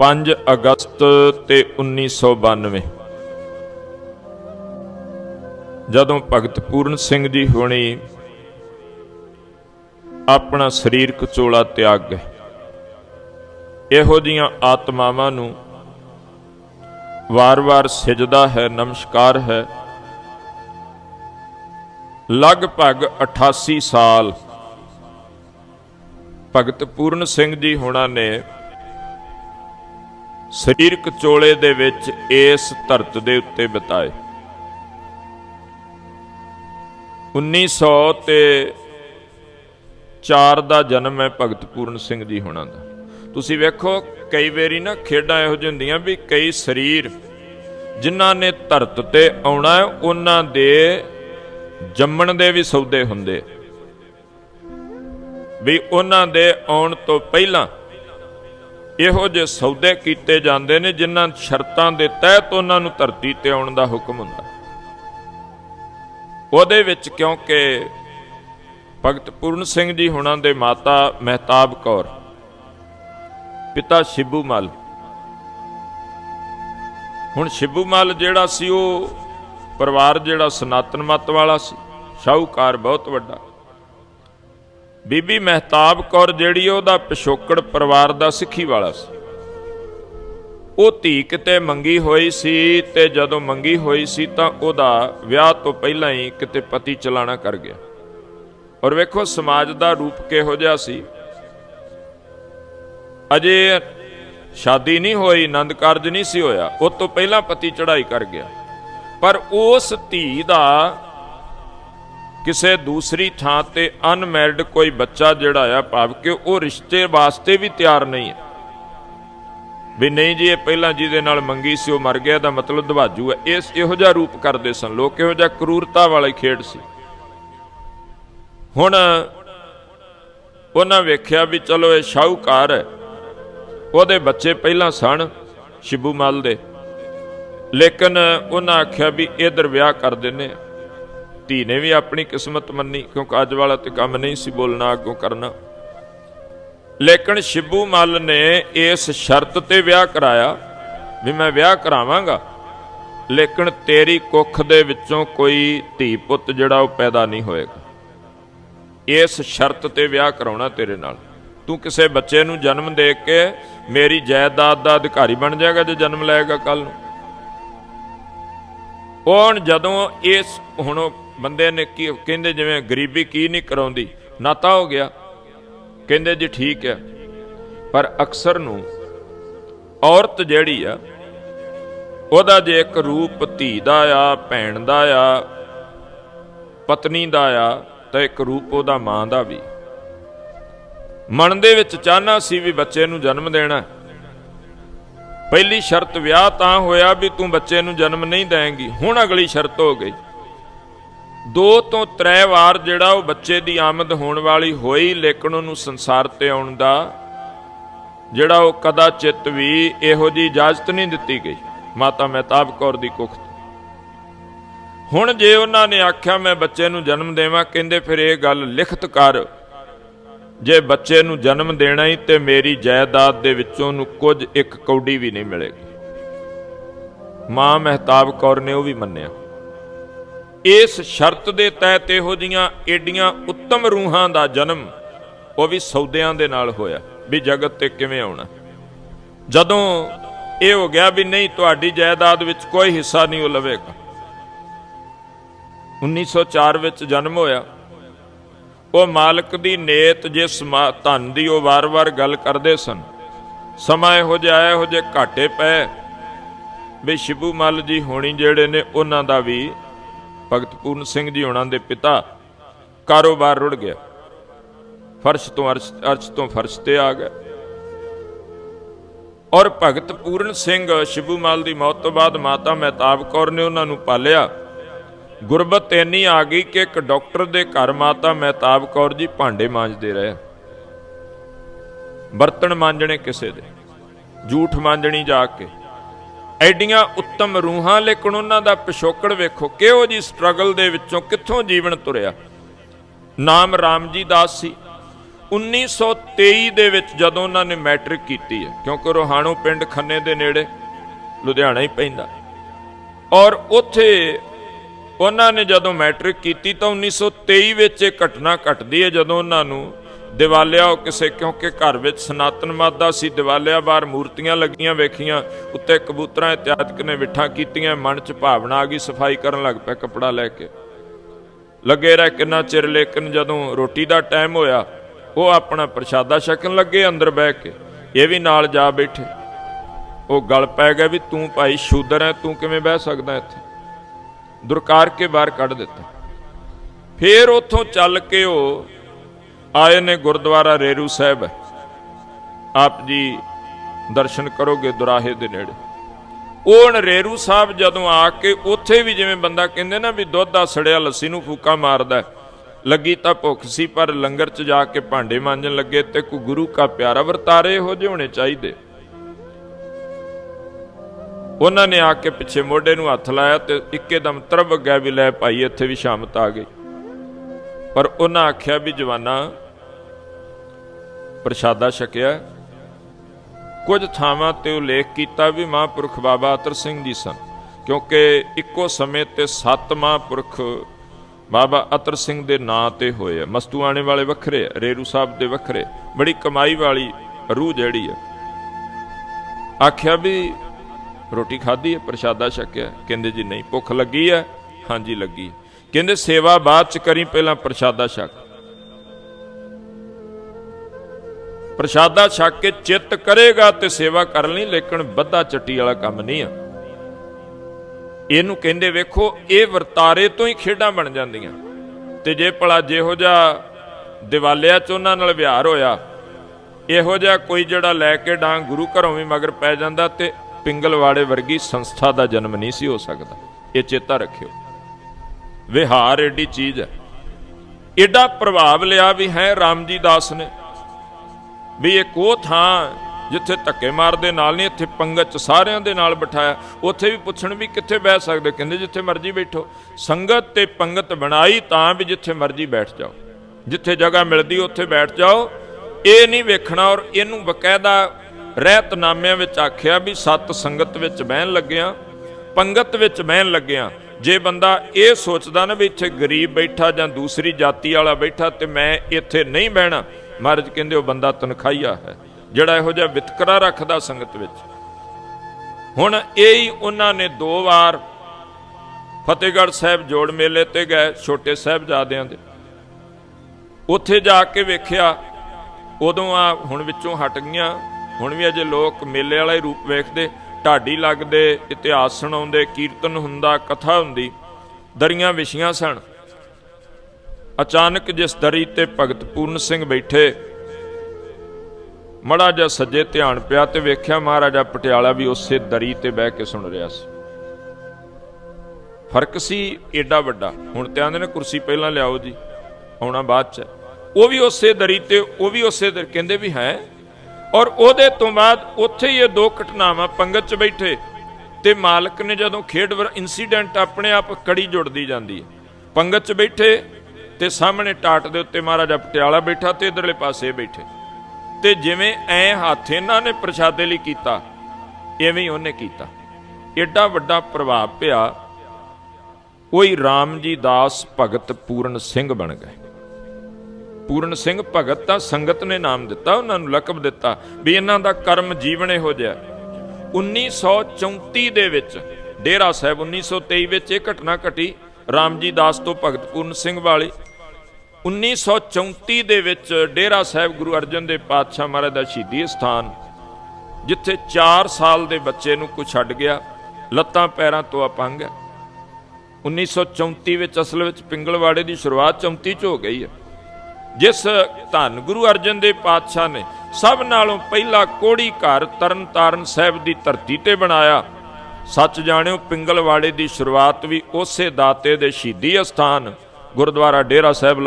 5 ਅਗਸਤ ਤੇ 1992 ਜਦੋਂ ਭਗਤ ਪੂਰਨ ਸਿੰਘ ਜੀ ਹੋਣੀ ਆਪਣਾ ਸਰੀਰਕ ਚੋਲਾ ਤਿਆਗ ਗਏ, ਇਹੋ ਜੀਆਂ ਆਤਮਾਵਾਂ ਨੂੰ ਵਾਰ-ਵਾਰ ਸਜਦਾ ਹੈ, ਨਮਸਕਾਰ ਹੈ। ਲਗਭਗ 88 ਸਾਲ ਭਗਤ ਪੂਰਨ ਸਿੰਘ ਜੀ ਹੋਣਾ ਨੇ ਸਰੀਰਕ ਚੋਲੇ ਦੇ ਵਿੱਚ ਇਸ ਧਰਤ ਦੇ ਉੱਤੇ ਬਿਤਾਏ। 1900 ਤੇ 4 ਦਾ ਜਨਮ ਹੈ ਭਗਤ ਪੂਰਨ ਸਿੰਘ ਜੀ ਹੋਣਾ ਦਾ। ਤੁਸੀਂ ਵੇਖੋ, ਕਈ ਵਾਰੀ ਨਾ ਖੇਡਾਂ ਇਹੋ ਜਿਹੀਆਂ ਹੁੰਦੀਆਂ ਵੀ ਕਈ ਸਰੀਰ ਜਿਨ੍ਹਾਂ ਨੇ ਧਰਤ ਤੇ ਆਉਣਾ ਹੈ, ਉਹਨਾਂ ਦੇ ਜੰਮਣ ਦੇ ਵੀ ਸੌਦੇ ਹੁੰਦੇ। ਵੀ ਉਹਨਾਂ ਦੇ ਆਉਣ ਤੋਂ ਪਹਿਲਾਂ ਇਹੋ ਜਿਹੇ ਸੌਦੇ ਕੀਤੇ ਜਾਂਦੇ ਨੇ ਜਿਨ੍ਹਾਂ ਸ਼ਰਤਾਂ ਦੇ ਤਹਿਤ ਉਹਨਾਂ ਨੂੰ ਧਰਤੀ ਤੇ ਆਉਣ ਦਾ ਹੁਕਮ ਹੁੰਦਾ। ਉਹਦੇ ਵਿੱਚ ਕਿਉਂਕਿ ਭਗਤ ਪੂਰਨ ਸਿੰਘ ਜੀ ਹੁਣਾਂ ਦੇ ਮਾਤਾ ਮਹਿਤਾਬ ਕੌਰ, ਪਿਤਾ ਸ਼ਿਬੂ ਮਲ। ਹੁਣ ਸ਼ਿਬੂ ਮਲ ਜਿਹੜਾ ਸੀ ਉਹ ਪਰਿਵਾਰ ਜਿਹੜਾ ਸਨਾਤਨ ਮਤ ਵਾਲਾ ਸੀ, ਸ਼ਾਹੂਕਾਰ ਬਹੁਤ ਵੱਡਾ। ਬੀਬੀ ਮਹਿਤਾਬ ਕੌਰ ਜਿਹੜੀ ਉਹਦਾ ਪਿਛੋਕੜ ਪਰਿਵਾਰ ਦਾ ਸਿੱਖੀ ਵਾਲਾ ਸੀ। ਉਹ ਧੀ ਕਿਤੇ ਮੰਗੀ ਹੋਈ ਸੀ ਤੇ ਜਦੋਂ ਮੰਗੀ ਹੋਈ ਸੀ ਤਾਂ ਉਹਦਾ ਵਿਆਹ ਤੋਂ ਪਹਿਲਾਂ ਹੀ ਕਿਤੇ ਪਤੀ ਚਲਾਣਾ ਕਰ ਗਿਆ। ਔਰ ਵੇਖੋ, ਸਮਾਜ ਦਾ ਰੂਪ ਕਿਹੋ ਜਿਹਾ ਸੀ। ਅਜੇ ਸ਼ਾਦੀ ਨਹੀਂ ਹੋਈ, ਆਨੰਦ ਕਾਰਜ ਨਹੀਂ ਸੀ ਹੋਇਆ, ਉਹ ਤੋਂ ਪਹਿਲਾਂ ਪਤੀ ਚੜਾਈ ਕਰ ਗਿਆ। ਪਰ ਉਸ ਧੀ ਦਾ ਕਿਸੇ ਦੂਸਰੀ ਥਾਂ ਤੇ ਅਨਮੈਰਿਡ ਕੋਈ ਬੱਚਾ ਜਿਹੜਾ ਆ, ਭਾਵ ਕਿ ਉਹ ਰਿਸ਼ਤੇ ਵਾਸਤੇ ਵੀ ਤਿਆਰ ਨਹੀਂ ਹੈ। ਵੀ ਨਹੀਂ ਜੀ, ਇਹ ਪਹਿਲਾਂ ਜਿਹਦੇ ਨਾਲ ਮੰਗੀ ਸੀ, ਉਹ ਮਰ ਗਿਆ ਦਾ ਮਤਲਬ ਦਵਾਜੂ ਹੈ। ਇਸ ਇਹੋ ਜਿਹਾ ਰੂਪ ਕਰਦੇ ਸਨ ਲੋਕ, ਇਹੋ ਜਿਹਾ ਕਰੂਰਤਾ ਵਾਲੀ ਖੇਡ ਸੀ। ਹੁਣ ਉਹਨਾਂ ਵੇਖਿਆ ਵੀ ਚਲੋ ਇਹ ਸ਼ਾਹੂਕਾਰ ਹੈ। ਉਹਦੇ ਬੱਚੇ ਪਹਿਲਾਂ ਸਨ, ਸ਼ਿਬੂ ਮਲ ਦੇ। ਲੇਕਿਨ ਉਹਨਾਂ ਆਖਿਆ ਵੀ ਇਧਰ ਵਿਆਹ ਕਰ ਦਿੰਨੇ ਆ। ਧੀ ਨੇ ਵੀ ਆਪਣੀ ਕਿਸਮਤ ਮੰਨੀ, ਕਿਉਂਕਿ ਅੱਜ ਵਾਲਾ ਤੇ ਕੰਮ ਨਹੀਂ ਸੀ ਬੋਲਣਾ ਅੱਗੋਂ ਕਰਨਾ। ਲੇਕਿਨ ਸ਼ਿਬੂ ਮੱਲ ਨੇ ਇਸ ਸ਼ਰਤ ਤੇ ਵਿਆਹ ਕਰਾਇਆ ਵੀ ਮੈਂ ਵਿਆਹ ਕਰਾਵਾਂਗਾ। ਲੇਕਿਨ ਤੇਰੀ ਕੁੱਖ ਦੇ ਵਿੱਚੋਂ ਕੋਈ ਧੀ ਪੁੱਤ ਜਿਹੜਾ ਉਹ ਪੈਦਾ ਨਹੀਂ ਹੋਏਗਾ। ਇਸ ਸ਼ਰਤ ਤੇ ਵਿਆਹ ਕਰਾਉਣਾ ਤੇਰੇ ਨਾਲ। ਤੂੰ ਕਿਸੇ ਬੱਚੇ ਨੂੰ ਜਨਮ ਦੇ ਕੇ ਮੇਰੀ ਜਾਇਦਾਦ ਦਾ ਅਧਿਕਾਰੀ ਬਣ ਜਾਏਗਾ ਜੇ ਜਨਮ ਲਏਗਾ ਕੱਲ ਨੂੰ। ਉਹ ਹੁਣ ਜਦੋਂ ਇਸ, ਹੁਣ ਬੰਦੇ ਨੇ ਕੀ ਕਹਿੰਦੇ ਜਿਵੇਂ ਗਰੀਬੀ ਕੀ ਨਹੀਂ ਕਰਾਉਂਦੀ, ਨਾਤਾ ਹੋ ਗਿਆ। ਕਹਿੰਦੇ ਜੀ ਠੀਕ ਹੈ, ਪਰ ਅਕਸਰ ਨੂੰ ਔਰਤ ਜਿਹੜੀ ਆ, ਉਹਦਾ ਜੇ ਇੱਕ ਰੂਪ ਧੀ ਦਾ ਆ, ਭੈਣ ਦਾ ਆ, ਪਤਨੀ ਦਾ ਆ, ਤਾਂ ਇੱਕ ਰੂਪ ਉਹਦਾ ਮਾਂ ਦਾ ਵੀ। ਮਨ ਦੇ ਵਿੱਚ ਚਾਹਨਾ ਸੀ ਵੀ ਬੱਚੇ ਨੂੰ ਜਨਮ ਦੇਣਾ। ਪਹਿਲੀ ਸ਼ਰਤ ਵਿਆਹ ਤਾਂ ਹੋਇਆ ਵੀ ਤੂੰ ਬੱਚੇ ਨੂੰ ਜਨਮ ਨਹੀਂ ਦੇਂਗੀ, ਹੁਣ ਅਗਲੀ ਸ਼ਰਤ ਹੋ ਗਈ। ਦੋ ਤੋਂ ਤਰੇ ਵਾਰ ਜਿਹੜਾ ਉਹ ਬੱਚੇ ਦੀ ਆਮਦ ਹੋਣ ਵਾਲੀ ਹੋਈ, ਲੇਕਿਨ ਉਹਨੂੰ ਸੰਸਾਰ ਤੇ ਆਉਣ ਦਾ ਜਿਹੜਾ ਉਹ ਕਦਾ ਚਿੱਤ ਵੀ ਇਹੋ ਜੀ ਇਜਾਜ਼ਤ ਨਹੀਂ ਦਿੱਤੀ ਗਈ। ਮਾਤਾ ਮਹਿਤਾਬ ਕੌਰ ਦੀ ਕੁਖਤ। ਹੁਣ ਜੇ ਉਹਨਾਂ ਨੇ ਆਖਿਆ, ਮੈਂ ਬੱਚੇ ਨੂੰ ਜਨਮ ਦੇਵਾਂ, ਕਹਿੰਦੇ ਫਿਰ ਇਹ ਗੱਲ ਲਿਖਤ ਕਰ, ਜੇ ਬੱਚੇ ਨੂੰ ਜਨਮ ਦੇਣਾ ਹੀ ਤੇ ਮੇਰੀ ਜਾਇਦਾਦ ਦੇ ਵਿੱਚੋਂ ਨੂੰ ਕੁਝ ਇੱਕ ਕੌਡੀ ਵੀ ਨਹੀਂ ਮਿਲੇਗੀ। ਮਾਂ ਮਹਿਤਾਬ ਕੌਰ ਨੇ ਉਹ ਵੀ ਮੰਨਿਆ। ਇਸ ਸ਼ਰਤ ਦੇ ਤਹਿਤ ਇਹੋ ਜੀਆਂ ਏਡੀਆਂ ਉੱਤਮ ਰੂਹਾਂ ਦਾ ਜਨਮ ਉਹ ਵੀ ਸੌਦਿਆਂ ਦੇ ਨਾਲ ਹੋਇਆ, ਵੀ ਜਗਤ ਤੇ ਕਿਵੇਂ ਆਉਣਾ। ਜਦੋਂ ਇਹ ਹੋ ਗਿਆ ਵੀ ਨਹੀਂ, ਤੁਹਾਡੀ ਜਾਇਦਾਦ ਵਿੱਚ ਕੋਈ ਹਿੱਸਾ ਨਹੀਂ ਉਹ ਲਵੇਗਾ। 1904 ਵਿੱਚ ਜਨਮ ਹੋਇਆ। ਉਹ ਮਾਲਕ ਦੀ ਨੇਤ, ਜਿਸ ਮਾ- ਧਨ ਦੀ ਉਹ ਵਾਰ-ਵਾਰ ਗੱਲ ਕਰਦੇ ਸਨ। ਸਮਾਂ ਇਹੋ ਜਿਹਾ ਆਇਆ, ਇਹੋ ਜਿਹੇ ਘਾਟੇ ਪਏ, ਵੀ ਸ਼ਿਬੂ ਮੱਲ ਜੀ ਹੋਣੀ ਜਿਹੜੇ ਨੇ, ਉਹਨਾਂ ਦਾ ਵੀ ਭਗਤ ਪੂਰਨ ਸਿੰਘ ਜੀ ਉਹਨਾਂ ਦੇ ਪਿਤਾ, ਕਾਰੋਬਾਰ ਰੁੜ ਗਿਆ। ਫਰਸ਼ ਤੋਂ ਅਰਸ਼ ਅਰਸ਼ ਤੋਂ ਫਰਸ਼ ਤੇ ਆ ਗਿਆ। ਔਰ ਭਗਤ ਪੂਰਨ ਸਿੰਘ ਸ਼ਿਬੂ ਮਾਲ ਦੀ ਮੌਤ ਤੋਂ ਬਾਅਦ ਮਾਤਾ ਮਹਿਤਾਬ ਕੌਰ ਨੇ ਉਹਨਾਂ ਨੂੰ ਪਾਲਿਆ। ਗੁਰਬਤ ਇੰਨੀ ਆ ਗਈ ਕਿ ਇੱਕ ਡਾਕਟਰ ਦੇ ਘਰ ਮਾਤਾ ਮਹਿਤਾਬ ਕੌਰ ਜੀ ਭਾਂਡੇ ਮਾਂਜਦੇ ਰਹੇ। ਬਰਤਨ ਮਾਂਜਣੇ ਕਿਸੇ ਦੇ ਝੂਠ ਮਾਂਜਣੀ ਜਾ ਕੇ ਐਡੀਆਂ ਉੱਤਮ ਰੂਹਾਂ ਲੇਕਿਨ ਉਹਨਾਂ ਦਾ ਪਿਛੋਕੜ ਵੇਖੋ, ਕਿਹੋ ਜੀ ਸਟਰਗਲ ਦੇ ਵਿੱਚੋਂ ਕਿੱਥੋਂ ਜੀਵਨ ਤੁਰਿਆ? ਨਾਮ ਰਾਮ ਜੀ ਦਾਸ ਸੀ। 1923 ਦੇ ਵਿੱਚ ਜਦੋਂ ਉਹਨਾਂ ਨੇ ਮੈਟ੍ਰਿਕ ਕੀਤੀ ਹੈ, ਕਿਉਂਕਿ ਰੋਹਾਣੋ ਪਿੰਡ ਖੰਨੇ ਦੇ ਨੇੜੇ ਲੁਧਿਆਣਾ ਹੀ ਪੈਂਦਾ। ਔਰ ਉੱਥੇ ਉਹਨਾਂ ਨੇ ਜਦੋਂ ਮੈਟ੍ਰਿਕ ਕੀਤੀ ਤਾਂ 1923 ਵਿੱਚ ਇਹ ਘਟਨਾ ਘਟਦੀ ਹੈ ਜਦੋਂ ਉਹਨਾਂ ਨੂੰ ਦਿਵਾਲਿਆ ਉਹ ਕਿਸੇ ਕਿਉਂਕਿ ਘਰ ਵਿੱਚ ਸਨਾਤਨ ਮਤ ਸੀ, ਦਿਵਾਲਿਆ ਬਾਹਰ ਮੂਰਤੀਆਂ ਲੱਗੀਆਂ ਵੇਖੀਆਂ, ਉੱਤੇ ਕਬੂਤਰਾਂ ਇਤਿਆਦਿਕ ਨੇ ਵਿਠਾਂ ਕੀਤੀਆਂ, ਮਨ 'ਚ ਭਾਵਨਾ ਆ ਗਈ, ਸਫ਼ਾਈ ਕਰਨ ਲੱਗ ਪਿਆ ਕੱਪੜਾ ਲੈ ਕੇ। ਲੱਗੇ ਰਹਿ ਕਿੰਨਾ ਚਿਰ, ਲੇਕਿਨ ਜਦੋਂ ਰੋਟੀ ਦਾ ਟਾਈਮ ਹੋਇਆ, ਉਹ ਆਪਣਾ ਪ੍ਰਸ਼ਾਦਾ ਛਕਣ ਲੱਗੇ ਅੰਦਰ ਬਹਿ ਕੇ, ਇਹ ਵੀ ਨਾਲ ਜਾ ਬੈਠੇ। ਉਹ ਗਲ ਪੈ ਗਿਆ ਵੀ ਤੂੰ ਭਾਈ ਸ਼ੂਦਰ ਹੈ ਤੂੰ ਕਿਵੇਂ ਬਹਿ ਸਕਦਾ ਇੱਥੇ? ਦੁਰਕਾਰ ਕੇ ਬਾਹਰ ਕੱਢ ਦਿੱਤਾ। ਫੇਰ ਉੱਥੋਂ ਚੱਲ ਕੇ ਉਹ ਆਏ ਨੇ ਗੁਰਦੁਆਰਾ ਰੇਰੂ ਸਾਹਿਬ। ਆਪ ਜੀ ਦਰਸ਼ਨ ਕਰੋਗੇ ਦੁਰਾਹੇ ਦੇ ਨੇੜੇ। ਉਹ ਹੁਣ ਰੇਰੂ ਸਾਹਿਬ ਜਦੋਂ ਆ ਕੇ ਉੱਥੇ ਵੀ ਜਿਵੇਂ ਬੰਦਾ ਕਹਿੰਦੇ ਨਾ ਵੀ ਦੁੱਧ ਦਾ ਸੜਿਆ ਲੱਸੀ ਨੂੰ ਫੂਕਾ ਮਾਰਦਾ ਲੱਗੀ ਤਾਂ ਭੁੱਖ ਸੀ, ਪਰ ਲੰਗਰ 'ਚ ਜਾ ਕੇ ਭਾਂਡੇ ਮਾਂਜਣ ਲੱਗੇ ਤੇ ਕੋ ਗੁਰੂ ਕਾ ਪਿਆਰਾ ਵਰਤਾਰੇ ਇਹੋ ਜਿਹੇ ਹੋਣੇ ਚਾਹੀਦੇ। ਉਹਨਾਂ ਨੇ ਆ ਕੇ ਪਿੱਛੇ ਮੋਢੇ ਨੂੰ ਹੱਥ ਲਾਇਆ ਤੇ ਇੱਕੇ ਦਮ ਤਰਬ ਗਿਆ ਵੀ ਲੈ ਭਾਈ, ਇੱਥੇ ਵੀ ਸ਼ਾਮਤ ਆ ਗਈ। ਪਰ ਉਹਨਾਂ ਆਖਿਆ ਵੀ ਜਵਾਨਾ ਪ੍ਰਸ਼ਾਦਾ ਛਕਿਆ। ਕੁਝ ਥਾਵਾਂ ਤੇ ਉਲੇਖ ਕੀਤਾ ਵੀ ਮਹਾਂਪੁਰਖ ਬਾਬਾ ਅਤਰ ਸਿੰਘ ਜੀ ਸਨ ਕਿਉਂਕਿ ਇੱਕੋ ਸਮੇਂ ਤੇ ਸੱਤ ਮਹਾਂਪੁਰਖ ਬਾਬਾ ਅਤਰ ਸਿੰਘ ਦੇ ਨਾਂ ਤੇ ਹੋਏ ਆ। ਮਸਤੂਆਣੇ ਵਾਲੇ ਵੱਖਰੇ ਆ, ਰੇਰੂ ਸਾਹਿਬ ਦੇ ਵੱਖਰੇ ਬੜੀ ਕਮਾਈ ਵਾਲੀ ਰੂਹ ਜਿਹੜੀ ਹੈ ਆਖਿਆ ਵੀ ਰੋਟੀ ਖਾਧੀ ਹੈ ਪ੍ਰਸ਼ਾਦਾ ਛਕਿਆ। ਕਹਿੰਦੇ ਜੀ ਨਹੀਂ ਭੁੱਖ ਲੱਗੀ ਹੈ ਹਾਂਜੀ ਲੱਗੀ ਕਹਿੰਦੇ, ਸੇਵਾ ਬਾਅਦ ਚ ਕਰੀ, ਪਹਿਲਾਂ ਪ੍ਰਸ਼ਾਦਾ ਛਕ। ਪ੍ਰਸ਼ਾਦਾ ਛਕ ਕੇ ਚਿੱਤ ਕਰੇਗਾ ਤੇ ਸੇਵਾ ਕਰ ਲਈ, ਲੇਕਿਨ ਬੱਧਾ ਚੱਟੀ ਵਾਲਾ ਕੰਮ ਨਹੀਂ ਆ। ਇਹਨੂੰ ਕਹਿੰਦੇ, ਵੇਖੋ, ਇਹ ਵਰਤਾਰੇ ਤੋਂ ਹੀ ਖੇਡਾਂ ਬਣ ਜਾਂਦੀਆਂ। ਤੇ ਜੇ ਭਲਾ ਜਿਹੋ ਜਿਹਾ ਦਿਵਾਲਿਆ ਚ ਉਹਨਾਂ ਨਾਲ ਵਿਹਾਰ ਹੋਇਆ, ਇਹੋ ਜਿਹਾ ਕੋਈ ਜਿਹੜਾ ਲੈ ਕੇ ਡਾਂਗ ਗੁਰੂ ਘਰੋਂ ਵੀ ਮਗਰ ਪੈ ਜਾਂਦਾ ਤੇ ਪਿੰਗਲਵਾੜੇ ਵਰਗੀ ਸੰਸਥਾ ਦਾ ਜਨਮ ਨਹੀਂ ਸੀ ਹੋ ਸਕਦਾ। ਇਹ ਚੇਤਾ ਰੱਖਿਓ। ਵਿਹਾਰ ਏਡੀ ਚੀਜ਼ ਹੈ। ਏਡਾ ਪ੍ਰਭਾਵ ਲਿਆ ਵੀ ਹੈ ਰਾਮ ਜੀ ਦਾਸ ਨੇ ਵੀ ਇੱਕ ਉਹ ਥਾਂ ਜਿੱਥੇ ਧੱਕੇ ਮਾਰਦੇ ਨਾਲ ਨਹੀਂ, ਇੱਥੇ ਪੰਗਤ ਚ ਸਾਰਿਆਂ ਦੇ ਨਾਲ ਬਿਠਾਇਆ। ਉੱਥੇ ਵੀ ਪੁੱਛਣ ਵੀ ਕਿੱਥੇ ਬਹਿ ਸਕਦੇ, ਕਹਿੰਦੇ ਜਿੱਥੇ ਮਰਜ਼ੀ ਬੈਠੋ। ਸੰਗਤ ਤੇ ਪੰਗਤ ਬਣਾਈ ਤਾਂ ਵੀ ਜਿੱਥੇ ਮਰਜ਼ੀ ਬੈਠ ਜਾਓ। ਜਿੱਥੇ ਜਗ੍ਹਾ ਮਿਲਦੀ, ਉੱਥੇ ਬੈਠ ਜਾਓ। ਇਹ ਨਹੀਂ ਵੇਖਣਾ ਔਰ ਇਹਨੂੰ ਬਕਾਇਦਾ ਰਹਿਤਨਾਮਿਆਂ ਵਿੱਚ ਆਖਿਆ ਵੀ ਸਤ ਸੰਗਤ ਵਿੱਚ ਬਹਿਣ ਲੱਗਿਆ, ਪੰਗਤ ਵਿੱਚ ਬਹਿਣ ਲੱਗਿਆ। ਜੇ ਬੰਦਾ ਇਹ ਸੋਚਦਾ ਨਾ ਵੀ ਇੱਥੇ ਗਰੀਬ ਬੈਠਾ ਜਾਂ ਦੂਸਰੀ ਜਾਤੀ ਵਾਲਾ ਬੈਠਾ ਤੇ ਮੈਂ ਇੱਥੇ ਨਹੀਂ ਬਹਿਣਾ, ਮਹਾਰਾਜ ਕਹਿੰਦੇ ਉਹ ਬੰਦਾ ਤਨਖਾਹੀਆ ਹੈ, ਜਿਹੜਾ ਇਹੋ ਜਿਹਾ ਵਿਤਕਰਾ ਰੱਖਦਾ ਸੰਗਤ ਵਿੱਚ। ਹੁਣ ਇਹ ਹੀ ਉਹਨਾਂ ਨੇ ਦੋ ਵਾਰ ਫਤਿਹਗੜ੍ਹ ਸਾਹਿਬ ਜੋੜ ਮੇਲੇ ਤੇ ਗਏ, ਛੋਟੇ ਸਾਹਿਬਜ਼ਾਦਿਆਂ ਦੇ। ਉੱਥੇ ਜਾ ਕੇ ਵੇਖਿਆ, ਉਦੋਂ ਆ ਹੁਣ ਵਿੱਚੋਂ ਹਟ ਗਈਆਂ, ਹੁਣ ਵੀ ਅਜੇ ਲੋਕ ਮੇਲੇ ਵਾਲਾ ਹੀ ਰੂਪ ਵੇਖਦੇ। ਢਾਡੀ ਲੱਗਦੇ, ਇਤਿਹਾਸ ਸੁਣਾਉਂਦੇ, ਕੀਰਤਨ ਹੁੰਦਾ, ਕਥਾ ਹੁੰਦੀ, ਦਰੀਆਂ ਵਿਛੀਆਂ ਸਨ। ਅਚਾਨਕ ਜਿਸ ਦਰੀ ਤੇ ਭਗਤ ਪੂਰਨ ਸਿੰਘ ਬੈਠੇ, ਮੜਾ ਜਿਹਾ ਸੱਜੇ ਧਿਆਨ ਪਿਆ ਤੇ ਵੇਖਿਆ ਮਹਾਰਾਜਾ ਪਟਿਆਲਾ ਵੀ ਉਸੇ ਦਰੀ ਤੇ ਬਹਿ ਕੇ ਸੁਣ ਰਿਹਾ ਸੀ। ਫ਼ਰਕ ਸੀ ਏਡਾ ਵੱਡਾ। ਹੁਣ ਤੇ ਆਂਦੇ ਨੇ ਕੁਰਸੀ ਪਹਿਲਾਂ ਲਿਆਓ ਜੀ, ਆਉਣਾ ਬਾਅਦ ਚ। ਉਹ ਵੀ ਉਸੇ ਦਰੀ ਤੇ, ਉਹ ਵੀ ਉਸੇ ਦਰ, ਕਹਿੰਦੇ ਵੀ ਹੈ ਔਰ ਉਹਦੇ ਤੋਂ ਬਾਅਦ ਉੱਥੇ ਹੀ ਇਹ ਦੋ ਘਟਨਾਵਾਂ ਪੰਗਤ ਚ ਬੈਠੇ ਤੇ ਮਾਲਕ ਨੇ ਜਦੋਂ ਖੇਡ ਵਰ ਇਨਸੀਡੈਂਟ ਆਪਣੇ ਆਪ ਕੜੀ ਜੁੜਦੀ ਜਾਂਦੀ ਹੈ। ਪੰਗਤ ਚ ਬੈਠੇ ਤੇ ਸਾਹਮਣੇ ਟਾਟ ਦੇ ਉੱਤੇ ਮਹਾਰਾਜਾ ਪਟਿਆਲਾ ਬੈਠਾ ਤੇ ਇਧਰਲੇ ਪਾਸੇ ਬੈਠੇ। ਤੇ ਜਿਵੇਂ ਐ ਹੱਥ ਇਹਨਾਂ ਨੇ ਪ੍ਰਸ਼ਾਦੇ ਲਈ ਕੀਤਾ, ਐਵੇਂ ਹੀ ਉਹਨੇ ਕੀਤਾ। ਏਡਾ ਵੱਡਾ ਪ੍ਰਭਾਵ ਪਿਆ ਉਹੀ RAM ਜੀ ਦਾਸ ਭਗਤ ਪੂਰਨ ਸਿੰਘ ਬਣ ਗਏ। ਪੂਰਨ ਸਿੰਘ ਭਗਤ ਤਾਂ ਸੰਗਤ ਨੇ ਨਾਮ ਦਿੱਤਾ, ਉਹਨਾਂ ਨੂੰ ਲਕਬ ਦਿੱਤਾ ਵੀ ਇਹਨਾਂ ਦਾ ਕਰਮ ਜੀਵਨ ਇਹੋ ਜਿਹਾ 1934 ਦੇ ਵਿੱਚ ਡੇਰਾ ਸਾਹਿਬ 1923 ਵਿੱਚ ਇਹ ਘਟਨਾ ਘਟੀ, ਰਾਮਜੀ ਦਾਸ ਤੋਂ ਭਗਤ ਪੂਰਨ ਸਿੰਘ ਵਾਲੀ। 1934 ਦੇ ਵਿੱਚ ਡੇਰਾ ਸਾਹਿਬ ਗੁਰੂ ਅਰਜਨ ਦੇਵ ਪਾਤਸ਼ਾਹ ਮਹਾਰਾਜ ਦਾ ਸ਼ਹੀਦੀ ਸਥਾਨ, ਜਿੱਥੇ 4 ਸਾਲ ਦੇ ਬੱਚੇ ਨੂੰ ਕੁਛ ਛੱਡ ਗਿਆ, ਲੱਤਾਂ ਪੈਰਾਂ ਤੋਂ ਅਪੰਗ ਹੈ। 1934 ਵਿੱਚ ਅਸਲ ਵਿੱਚ ਪਿੰਗਲਵਾੜੇ ਦੀ ਸ਼ੁਰੂਆਤ 34 ਚ ਹੋ ਗਈ ਹੈ। ਜਿਸ ਧੰਨ ਗੁਰੂ ਅਰਜਨ ਦੇਵ ਪਾਤਸ਼ਾਹ ਨੇ ਸਭ ਨਾਲੋਂ ਪਹਿਲਾ ਕੋੜੀ ਘਰ ਤਰਨ ਤਾਰਨ ਸਾਹਿਬ ਦੀ ਧਰਤੀ ਤੇ ਬਣਾਇਆ। ਸੱਚ ਜਾਣਿਓ, ਪਿੰਗਲਵਾੜੇ ਦੀ ਸ਼ੁਰੂਆਤ ਵੀ ਉਸੇ ਦਾਤੇ ਦੇ ਸ਼ਹੀਦੀ ਅਸਥਾਨ ਗੁਰਦੁਆਰਾ ਡੇਰਾ ਸਾਹਿਬ